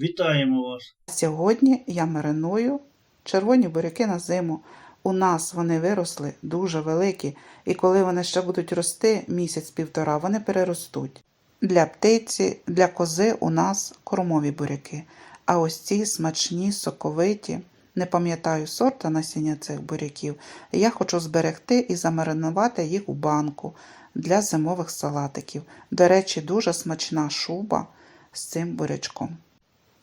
Вітаємо вас! Сьогодні я мариную червоні буряки на зиму. У нас вони виросли дуже великі, і коли вони ще будуть рости місяць-півтора, вони переростуть. Для птиці, для кози у нас кормові буряки. А ось ці смачні, соковиті, не пам'ятаю сорта насіння цих буряків, я хочу зберегти і замаринувати їх у банку для зимових салатиків. До речі, дуже смачна шуба з цим бурячком.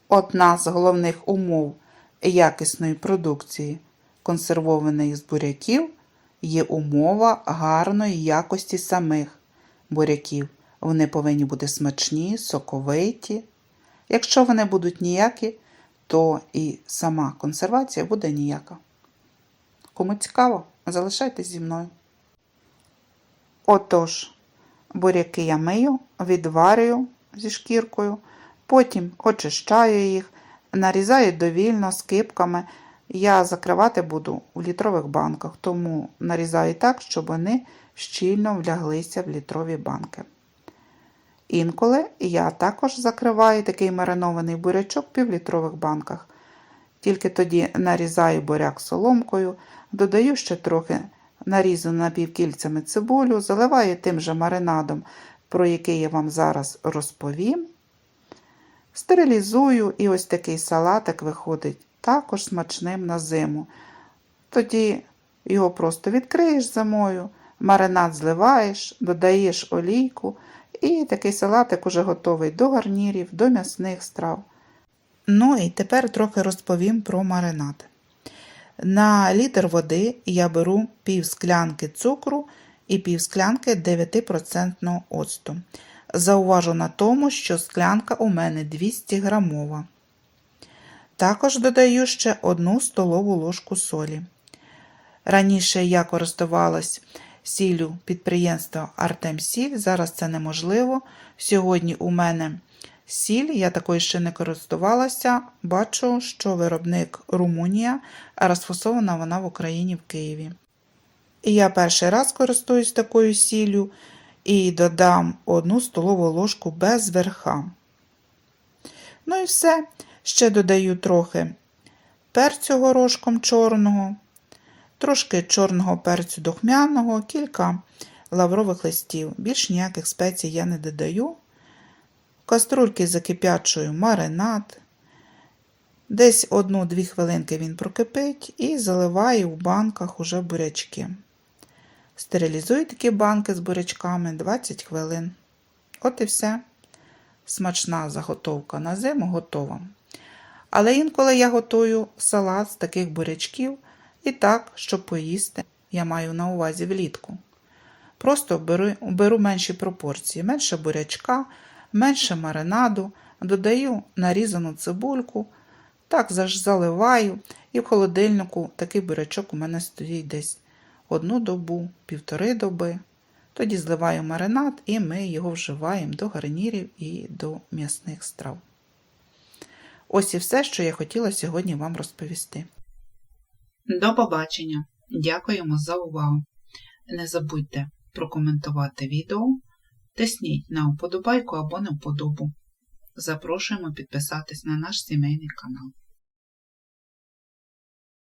Одна з головних умов якісної продукції консервованих з буряків є умова гарної якості самих буряків. Вони повинні бути смачні, соковиті. Якщо вони будуть ніякі, то і сама консервація буде ніяка. Кому цікаво, залишайтесь зі мною. Отож, буряки я мию, відварюю зі шкіркою, потім очищаю їх, нарізаю довільно скипками. Я закривати буду у літрових банках, тому нарізаю так, щоб вони щільно вляглися в літрові банки. Інколи я також закриваю такий маринований бурячок в півлітрових банках. Тільки тоді нарізаю буряк соломкою, додаю ще трохи нарізану напівкільцями цибулю, заливаю тим же маринадом, про який я вам зараз розповім. Стерилізую і ось такий салатик виходить також смачним на зиму. Тоді його просто відкриєш зимою, маринад зливаєш, додаєш олійку, і такий салатик уже готовий до гарнірів, до м'ясних страв. Ну і тепер трохи розповім про маринад. На літр води я беру пів склянки цукру і пів склянки 9% оцту. Зауважу на тому, що склянка у мене 200 грамова. Також додаю ще 1 столову ложку солі. Раніше я користувалась сіллю підприємства Артемсіль, зараз це неможливо. Сьогодні у мене сіль, я такою ще не користувалася. Бачу, що виробник Румунія, а розфасована вона в Україні в Києві. І я перший раз користуюсь такою сіллю і додам 1 столову ложку без верха. Ну і все. Ще додаю трохи перцю горошком чорного, трошки чорного перцю духмяного, кілька лаврових листів. Більш ніяких спецій я не додаю. Каструльки закип'ячую маринад. Десь 1-2 хвилинки він прокипить і заливаю в банках уже бурячки. Стерилізую такі банки з бурячками 20 хвилин. От і все. Смачна заготовка на зиму готова. Але інколи я готую салат з таких бурячків і так, щоб поїсти, я маю на увазі влітку. Просто беру, беру менші пропорції, менше бурячка, менше маринаду, додаю нарізану цибульку, так заливаю, і в холодильнику такий бурячок у мене стоїть десь одну добу, півтори доби. Тоді зливаю маринад і ми його вживаємо до гарнірів і до м'ясних страв. Ось і все, що я хотіла сьогодні вам розповісти. До побачення! Дякуємо за увагу! Не забудьте прокоментувати відео, тисніть на вподобайку або на вподобу. Запрошуємо підписатись на наш сімейний канал.